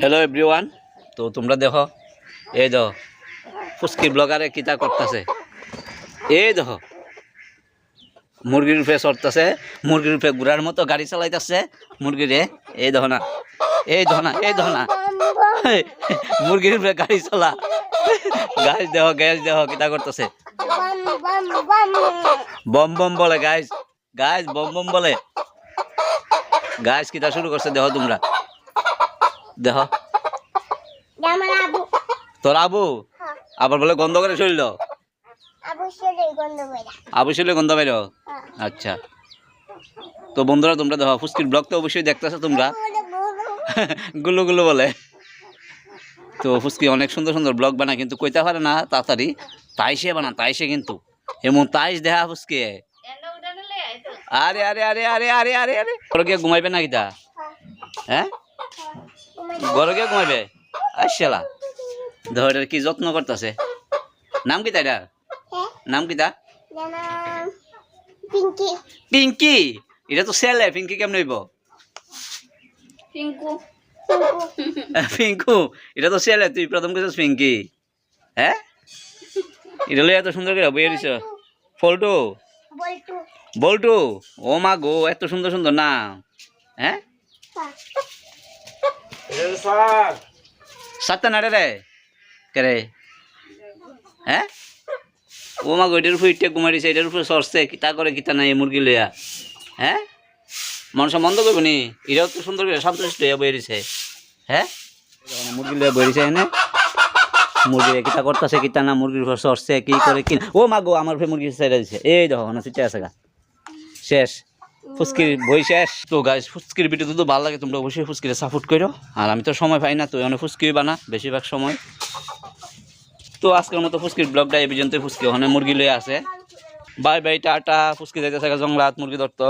Hello everyone তো তোমরা দেখো, এই দেখো ফুচকি ব্লগারে কিতা করতেছে? এই দেখো, মুরগির উপরে চড়তেছে, মুরগির উপরে ঘুরার মতো গাড়ি চালাইতেছে, মুরগিরে, এই দেখো না, এই দেখো না, এই দেখো না মুরগির উপরে গাড়ি চলা, গাছ দেহ গ্যাস দেহ কিতা করতেছে? বম বম বলে, গাছ গাছ বম বম বলে, গাছ কিতা শুরু করছে দেহ তোমরা। আবু তোর আবু? আবার বলে গন্ধ করে শরীর আবু শরীরে গন্ধ বাইর আচ্ছা। তো বন্ধুরা তোমরা দেখো ফুচকির ব্লগ তো অবশ্যই দেখতেছো তোমরা। গুলো গুলো বলে। তো ফুচকি অনেক সুন্দর সুন্দর ব্লগ বানায় কিন্তু কইতে পারে না তাড়াতাড়ি। তাইসে বানা তাইসে কিন্তু। এমন তাইস দেখা ফুচকি। আরে আরে আরে আরে আরে আরে আরে গিয়ে ঘুমাইবে না কিতা হ্যাঁ। ঘরে গিয়ে ঘুমাইবে? আসছিলা ধর এটার কি যত্ন করতেছে? নাম কিতা এটার? নাম কিতা জানাম পিঙ্কি। পিঙ্কি? এটা তো ছেলে পিঙ্কি কেমন হইব? পিঙ্কু। পিঙ্কু। এটা তো ছেলে তুই প্রথম কিছু পিঙ্কি। হ্যাঁ? এটা লই এত সুন্দর করে বইয়ে দিছ ফলটু? বল্টু। বল্টু? ও মা গো এত সুন্দর সুন্দর না হ্যাঁ। সাতটা নাড়ে রে। কে হ্যাঁ? ও মা এটার উপর ইটে ঘুমাই দিছে, এটার উপরে সরছে কিতা করে কিতা নাই মুরগি লইয়া। হ্যাঁ? মানুষ বন্ধ করব নি? এটাও তো সুন্দর করে সন্তুষ্ট হইয়া বইয়ে দিছে হ্যাঁ? মুরগি লইয়া বইয়ে দিছে এনে মুরগি কিতা করতেছে, কিতা না, মুরগির উপর সরছে, কি করে, কি ও মা গো, আমার উপরে মুরগি দিছে। এই দেখো না চিটে আছে গা। শেষ। ফুচকির বই শেষ। তো গাছ ফুচকির ভিডিও তো ভালো লাগে, তোমরা অবশ্যই ফুচকিরে সাপোর্ট করো আর আমি তো সময় পাই না, তো অনেক ফুচকি বানা, বেশিরভাগ সময়। তো আজকের মতো ফুচকির ব্লগটা এই পর্যন্ত ফুচকি ওখানে মুরগি লয়ে আছে। Bye bye tata. ফুচকি যাইতেছে জঙ্গলাত, মুরগি ধরতো।